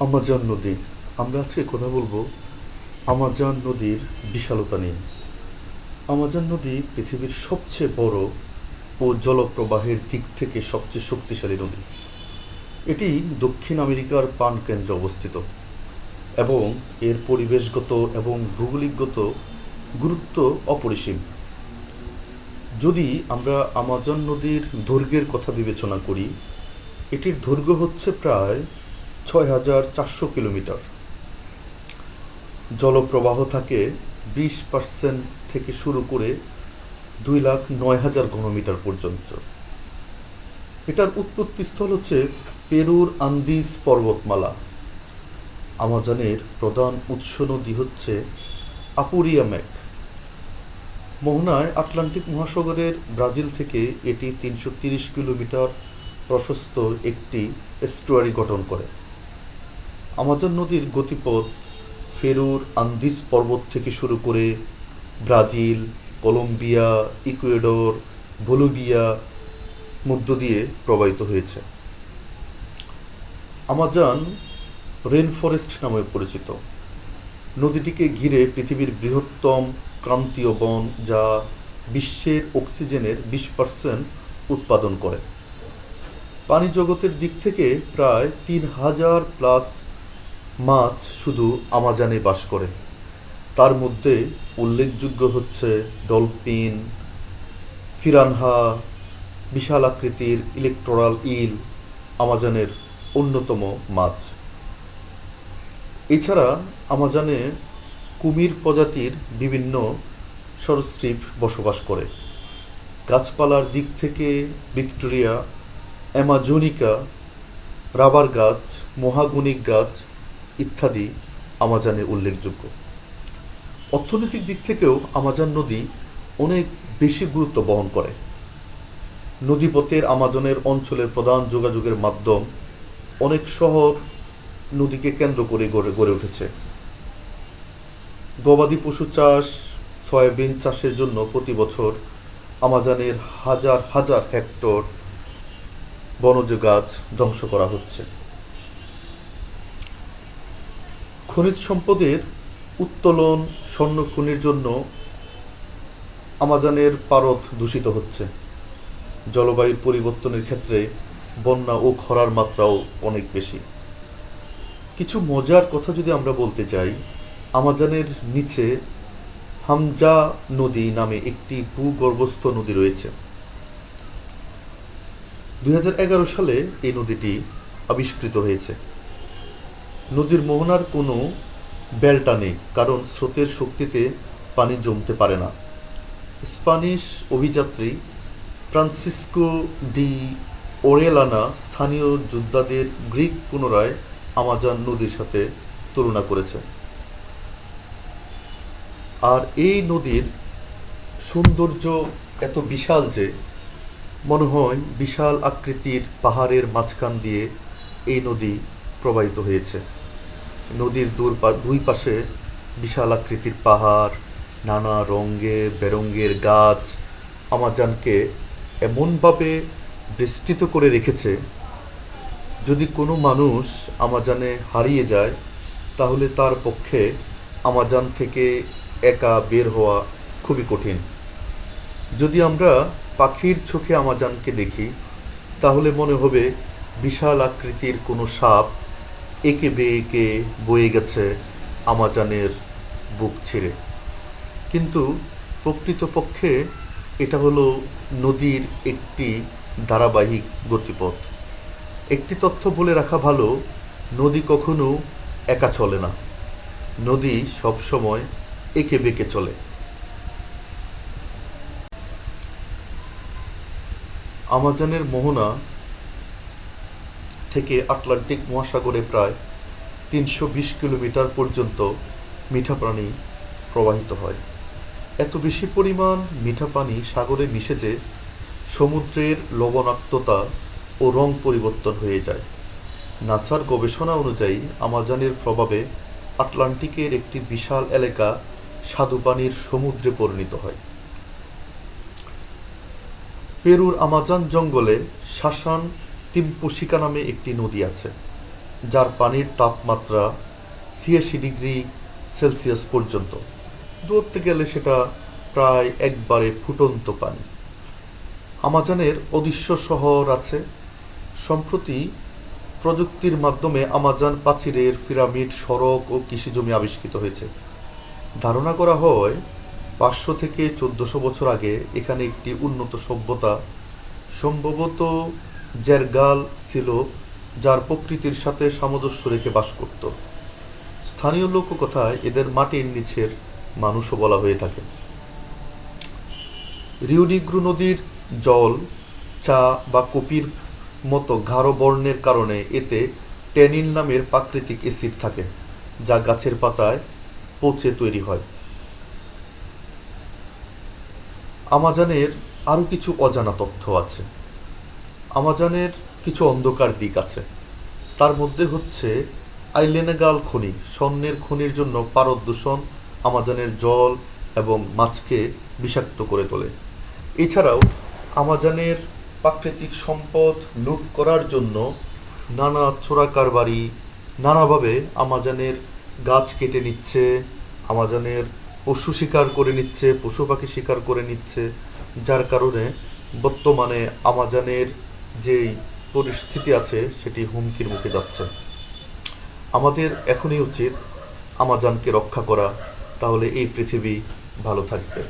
Amazon নদী, আমরা আজকে কথা বলব আমাজন নদীর বিশালতা নিয়ে। আমাজন নদী পৃথিবীর সবচেয়ে বড় ও জলপ্রবাহের দিক থেকে সবচেয়ে শক্তিশালী নদী। এটি দক্ষিণ আমেরিকার পান কেন্দ্রে অবস্থিত এবং এর পরিবেশগত এবং ভৌগোলিকগত গুরুত্ব অপরিসীম। যদি আমরা আমাজন নদীর দৈর্ঘ্যের কথা বিবেচনা করি, এটির দৈর্ঘ্য হচ্ছে প্রায় ছয় হাজার চারশো কিলোমিটার। জলপ্রবাহ থাকে বিশ পার্সেন্ট থেকে শুরু করে দুই লাখ নয় হাজার ঘনমিটার পর্যন্ত। এটার উৎপত্তিস্থল হচ্ছে পেরুর আন্দিজ পর্বতমালা। আমাজনের প্রধান উৎস নদী হচ্ছে আপুরিয়ামেক মোহনায় আটলান্টিক মহাসাগরের ব্রাজিল থেকে এটি তিনশো তিরিশ কিলোমিটার প্রশস্ত একটি এস্টুয়ারি গঠন করে। আমাজন নদীর গতিপথ ফেরুর আন্দিজ পর্বত থেকে শুরু করে ব্রাজিল, কলম্বিয়া, ইকুয়েডর, বলিভিয়া মধ্য দিয়ে প্রবাহিত হয়েছে। আমাজন রেন ফরেস্ট নামে পরিচিত। নদীটিকে ঘিরে পৃথিবীর বৃহত্তম ক্রান্তীয় বন যা বিশ্বের অক্সিজেনের বিশ পার্সেন্ট উৎপাদন করে। পানি জগতের দিক থেকে প্রায় তিন হাজার প্লাস মাছ শুধু আমাজানে বাস করে। তার মধ্যে উল্লেখযোগ্য হচ্ছে ডলফিন, ফিরানহা, বিশাল আকৃতির ইলেকট্রাল ইল, আমাজানের অন্যতম মাছ। এছাড়া আমাজানে কুমির প্রজাতির বিভিন্ন সরস্ট্রিপ বসবাস করে। গাছপালার দিক থেকে ভিক্টোরিয়া, অ্যামাজনিকা, রাবার গাছ, মহাগুনিক গাছ ইত্যাদি আমাজানে উল্লেখযোগ্য। অর্থনৈতিক দিক থেকেও আমাজন নদী অনেক বেশি গুরুত্ব বহন করে। নদীপথের আমাজনের অঞ্চলের প্রধান যোগাযোগের মাধ্যম অনেক শহর নদীকে কেন্দ্র করে গড়ে গড়ে উঠেছে। গবাদি পশু চাষ, সয়াবিন চাষের জন্য প্রতি বছর আমাজনের হাজার হাজার হেক্টর বনজ গাছ ধ্বংস করা হচ্ছে। খনিজ সম্পদের উত্তোলন স্বর্ণ খনির জন্য আমাজনের পারদ দূষিত হচ্ছে। জলবায়ুর পরিবর্তনের ক্ষেত্রে বন্যা ও খরার মাত্রাও অনেক বেশি। কিছু মজার কথা যদি আমরা বলতে চাই, আমাজনের নিচে হামজা নদী নামে একটি ভূগর্ভস্থ নদী রয়েছে। দুই হাজার এগারো সালে এই নদীটি আবিষ্কৃত হয়েছে। নদীর মোহনার কোনো বেলটা নেই, কারণ স্রোতের শক্তিতে পানি জমতে পারে না। স্প্যানিশ অভিযাত্রী ফ্রান্সিসকো ডি ওরেলানা স্থানীয় যোদ্ধাদের গ্রিক পুনরায় আমাজন নদীর সাথে তুলনা করেছে আর এই নদীর সৌন্দর্য এত বিশাল যে মনে হয় বিশাল আকৃতির পাহাড়ের মাঝখান দিয়ে এই নদী প্রবাহিত হয়েছে। নদীর দূর দুই পাশে বিশাল আকৃতির পাহাড়, নানা রঙে বেরঙ্গের গাছ আমাজানকে এমনভাবে বেষ্টিত করে রেখেছে, যদি কোনো মানুষ আমাজানে হারিয়ে যায়, তাহলে তার পক্ষে আমাজান থেকে একা বের হওয়া খুবই কঠিন। যদি আমরা পাখির চোখে আমাজানকে দেখি, তাহলে মনে হবে বিশাল আকৃতির কোনো সাপ একে বেঁকে বয়ে গেছে আমাজানের বুক ছেড়ে। কিন্তু প্রকৃতপক্ষে এটা হলো নদীর একটি ধারাবাহিক গতিপথ। একটি তথ্য বলে রাখা ভালো, নদী কখনো একা চলে না। নদী সবসময় একে বেঁকে চলে। আমাজনের মোহনা থেকে আটলান্টিক মহাসাগরে প্রায় তিনশো বিশ কিলোমিটার পর্যন্ত মিঠা পানি প্রবাহিত হয়। এত বেশি পরিমাণ মিঠা পানি সাগরে মিশে যে সমুদ্রের লবণাক্ততা ও রং পরিবর্তন হয়ে যায়। নাসার গবেষণা অনুযায়ী আমাজনের প্রভাবে আটলান্টিকের একটি বিশাল এলাকা স্বাদুপানির সমুদ্রে পরিণত হয়। পেরুর আমাজন জঙ্গলে শাসান তিম্পুশিকা নামে একটি নদী আছে, যার পানির তাপমাত্রা ছিয়াশি ডিগ্রি সেলসিয়াস পর্যন্ত। ধরতে গেলে সেটা প্রায় একবারে ফুটন্ত পানি। আমাজনের অদৃশ্য শহর আছে। সম্প্রতি প্রযুক্তির মাধ্যমে আমাজন প্রাচীরের পিরামিড, সড়ক ও কৃষিজমি আবিষ্কৃত হয়েছে। ধারণা করা হয়, পাঁচশো থেকে চোদ্দশো বছর আগে এখানে একটি উন্নত সভ্যতা সম্ভবত জেরগাল ছিল, যার প্রকৃতির সাথে সামঞ্জস্য রেখে বাস করত। স্থানীয় লোককথায় এদের মাটির নিচের মানুষও বলা হয়ে থাকে। রিউনিগ্রু নদীর জল, চা বা কপির মতো গাঢ় বর্ণের কারণে এতে ট্যানিন নামের প্রাকৃতিক অ্যাসিড থাকে, যা গাছের পাতায় পচে তৈরি হয়। আমাজনের আরও কিছু অজানা তথ্য আছে। আমাজনের কিছু অন্ধকার দিক আছে। তার মধ্যে হচ্ছে আইলেনাগাল খনি, স্বর্ণের খনির জন্য পারদ দূষণ আমাজনের জল এবং মাছকে বিষাক্ত করে তোলে। এছাড়াও আমাজনের প্রাকৃতিক সম্পদ লুট করার জন্য নানা চোরাকারবারি নানাভাবে আমাজনের গাছ কেটে নিচ্ছে, আমাজনের পশু শিকার করে নিচ্ছে, পশু পাখি শিকার করে নিচ্ছে, যার কারণে বর্তমানে আমাজনের যেই পরিস্থিতি আছে, সেটি হুমকির মুখে যাচ্ছে। আমাদের এখনই উচিত আমাজানকে রক্ষা করা। তাহলে এই পৃথিবী ভালো থাকবে।